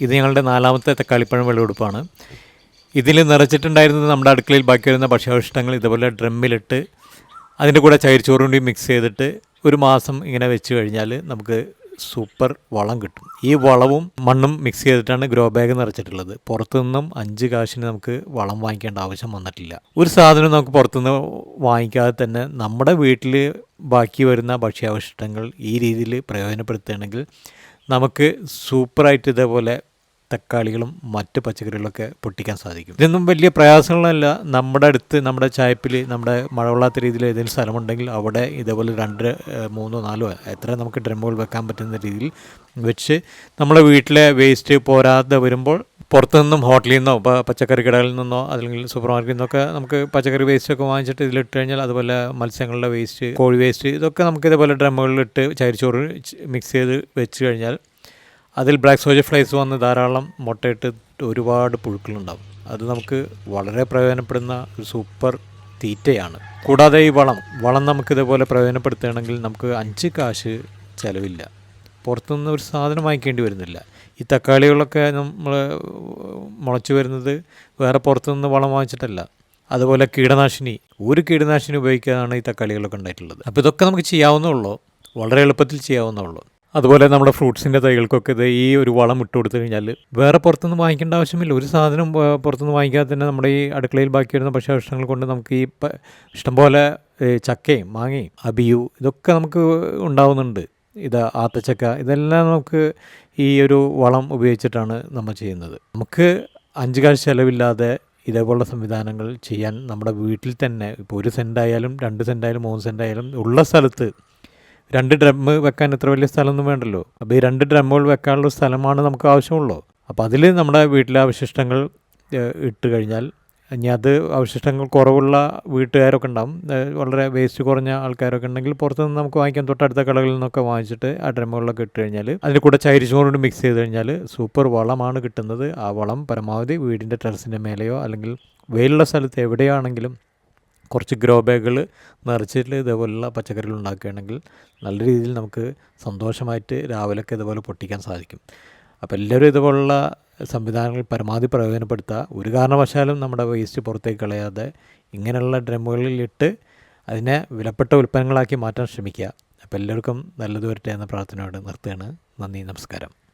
ഇത് ഞങ്ങളുടെ നാലാമത്തെ തക്കാളിപ്പഴം വിളവെടുപ്പാണ്. ഇതിൽ നിറച്ചിട്ടുണ്ടായിരുന്നത് നമ്മുടെ അടുക്കളയിൽ ബാക്കി വരുന്ന ഭക്ഷ്യാവശിഷ്ടങ്ങൾ ഇതുപോലെ ഡ്രമ്മിലിട്ട് അതിന്റെ കൂടെ ചൈരിച്ചോറും കൂടി മിക്സ് ചെയ്തിട്ട് ഒരു മാസം ഇങ്ങനെ വെച്ച് കഴിഞ്ഞാൽ നമുക്ക് സൂപ്പർ വളം കിട്ടും. ഈ വളവും മണ്ണും മിക്സ് ചെയ്തിട്ടാണ് ഗ്രോ ബാഗ് നിറച്ചിട്ടുള്ളത്. പുറത്തുനിന്നും അഞ്ച് കാശിന് നമുക്ക് വളം വാങ്ങിക്കേണ്ട ആവശ്യം വന്നിട്ടില്ല. ഒരു സാധനം നമുക്ക് പുറത്തുനിന്ന് വാങ്ങിക്കാതെ തന്നെ നമ്മുടെ വീട്ടിൽ ബാക്കി വരുന്ന ഭക്ഷ്യാവശിഷ്ടങ്ങൾ ഈ രീതിയിൽ പ്രയോജനപ്പെടുത്തുകയാണെങ്കിൽ നമുക്ക് സൂപ്പറായിട്ട് ഇതേപോലെ തക്കാളികളും മറ്റ് പച്ചക്കറികളൊക്കെ പൊട്ടിക്കാൻ സാധിക്കും. ഇതൊന്നും വലിയ പ്രയാസങ്ങളല്ല. നമ്മുടെ അടുത്ത് നമ്മുടെ ചായപ്പിൽ നമ്മുടെ മഴവെള്ളാത്ത രീതിയിൽ ഏതെങ്കിലും സ്ഥലമുണ്ടെങ്കിൽ അവിടെ ഇതേപോലെ രണ്ട് മൂന്നോ നാലോ എത്ര നമുക്ക് ഡ്രമ്മുകൾ വെക്കാൻ പറ്റുന്ന രീതിയിൽ വെച്ച് നമ്മുടെ വീട്ടിലെ വേസ്റ്റ് പോരാതെ വരുമ്പോൾ പുറത്തുനിന്നും ഹോട്ടലിൽ നിന്നോ ഇപ്പോൾ പച്ചക്കറി കടകളിൽ നിന്നോ അല്ലെങ്കിൽ സൂപ്പർ മാർക്കറ്റിൽ നിന്നൊക്കെ നമുക്ക് പച്ചക്കറി വേസ്റ്റ് ഒക്കെ വാങ്ങിച്ചിട്ട് ഇതിലിട്ട് കഴിഞ്ഞാൽ അതുപോലെ മത്സ്യങ്ങളുടെ വേസ്റ്റ് കോഴി വേസ്റ്റ് ഇതൊക്കെ നമുക്ക് ഇതേപോലെ ഡ്രമ്മുകളിലിട്ട് ചരിച്ചോറ് മിക്സ് ചെയ്ത് വെച്ച് കഴിഞ്ഞാൽ അതിൽ ബ്ലാക്ക് സോജ ഫ്ലൈസ് വന്ന് ധാരാളം മുട്ടയിട്ട് ഒരുപാട് പുഴുക്കളുണ്ടാവും. അത് നമുക്ക് വളരെ പ്രയോജനപ്പെടുന്ന ഒരു സൂപ്പർ തീറ്റയാണ്. കൂടാതെ ഈ വളം വളം നമുക്ക് ഇതേപോലെ പ്രയോജനപ്പെടുത്തുകയാണെങ്കിൽ നമുക്ക് അഞ്ച് കാശ് ചിലവില്ല. പുറത്തുനിന്ന് ഒരു സാധനം വാങ്ങിക്കേണ്ടി വരുന്നില്ല. ഈ തക്കാളികളൊക്കെ നമ്മൾ മുളച്ചു വരുന്നത് വേറെ പുറത്തുനിന്ന് വളം വാങ്ങിച്ചിട്ടല്ല. അതുപോലെ കീടനാശിനി ഒരു കീടനാശിനി ഉപയോഗിക്കാതാണ് ഈ തക്കാളികളൊക്കെ ഉണ്ടായിട്ടുള്ളത്. അപ്പോൾ ഇതൊക്കെ നമുക്ക് ചെയ്യാവുന്നേ ഉള്ളൂ. വളരെ എളുപ്പത്തിൽ ചെയ്യാവുന്നുള്ളൂ അതുപോലെ നമ്മുടെ ഫ്രൂട്ട്സിന്റെ തൈകൾക്കൊക്കെ ഇത് ഈ ഒരു വളം ഇട്ട് കൊടുത്തു കഴിഞ്ഞാൽ വേറെ പുറത്തുനിന്ന് വാങ്ങിക്കേണ്ട ആവശ്യമില്ല. ഒരു സാധനം പുറത്തുനിന്ന് വാങ്ങിക്കാതെ തന്നെ നമ്മുടെ ഈ അടുക്കളയിൽ ബാക്കി വരുന്ന ഭക്ഷ്യാവശിഷ്ടങ്ങൾ കൊണ്ട് നമുക്ക് ഈ ഇഷ്ടംപോലെ ചക്കയും മാങ്ങയും അബിയു ഇതൊക്കെ നമുക്ക് ഉണ്ടാവുന്നുണ്ട്. ഇത് ആത്തച്ചക്ക ഇതെല്ലാം നമുക്ക് ഈ ഒരു വളം ഉപയോഗിച്ചിട്ടാണ് നമ്മൾ ചെയ്യുന്നത്. നമുക്ക് അഞ്ച് കാശ് ചിലവില്ലാതെ ഇതേപോലുള്ള സംവിധാനങ്ങൾ ചെയ്യാൻ നമ്മുടെ വീട്ടിൽ തന്നെ ഇപ്പോൾ ഒരു സെന്റായാലും രണ്ട് സെന്റായാലും മൂന്ന് സെന്റായാലും ഉള്ള സ്ഥലത്ത് രണ്ട് ഡ്രമ്മ് വെക്കാൻ ഇത്ര വലിയ സ്ഥലമൊന്നും വേണ്ടല്ലോ. അപ്പോൾ ഈ രണ്ട് ഡ്രമ്മുകൾ വെക്കാനുള്ള സ്ഥലമാണ് നമുക്ക് ആവശ്യമുള്ളൂ. അപ്പോൾ അതിൽ നമ്മുടെ വീട്ടിലെ അവശിഷ്ടങ്ങൾ ഇട്ട് കഴിഞ്ഞാൽ ഇനി അത് അവശിഷ്ടങ്ങൾ കുറവുള്ള വീട്ടുകാരൊക്കെ ഉണ്ടാവും. വളരെ വേസ്റ്റ് കുറഞ്ഞ ആൾക്കാരൊക്കെ ഉണ്ടെങ്കിൽ പുറത്തുനിന്ന് നമുക്ക് വാങ്ങിക്കാൻ തൊട്ടടുത്ത കടകളിൽ നിന്നൊക്കെ വാങ്ങിച്ചിട്ട് ആ ഡ്രമ്മുകളിലൊക്കെ ഇട്ട് കഴിഞ്ഞാൽ അതിന്റെ കൂടെ ചൈരിച്ചോറുകൊണ്ട് മിക്സ് ചെയ്ത് കഴിഞ്ഞാൽ സൂപ്പർ വളമാണ് കിട്ടുന്നത്. ആ വളം പരമാവധി വീടിന്റെ ടെറസിന്റെ മേലെയോ അല്ലെങ്കിൽ വെയിലുള്ള സ്ഥലത്ത് എവിടെയാണെങ്കിലും കുറച്ച് ഗ്രോ ബാഗുകൾ നിറച്ചിട്ട് ഇതേപോലുള്ള പച്ചക്കറികൾ ഉണ്ടാക്കുകയാണെങ്കിൽ നല്ല രീതിയിൽ നമുക്ക് സന്തോഷമായിട്ട് രാവിലെയൊക്കെ ഇതുപോലെ പൊട്ടിക്കാൻ സാധിക്കും. അപ്പോൾ എല്ലാവരും ഇതുപോലുള്ള സംവിധാനങ്ങൾ പരമാവധി പ്രയോജനപ്പെടുത്തുക. ഒരു കാരണവശാലും നമ്മുടെ വേസ്റ്റ് പുറത്തേക്ക് കളയാതെ ഇങ്ങനെയുള്ള ഡ്രമ്മുകളിൽ ഇട്ട് അതിനെ വിലപ്പെട്ട ഉൽപ്പന്നങ്ങളാക്കി മാറ്റാൻ ശ്രമിക്കുക. അപ്പോൾ എല്ലാവർക്കും നല്ലത് വരട്ടെ എന്ന പ്രാർത്ഥനയോട് നിർത്തുകയാണ്. നന്ദി നമസ്കാരം.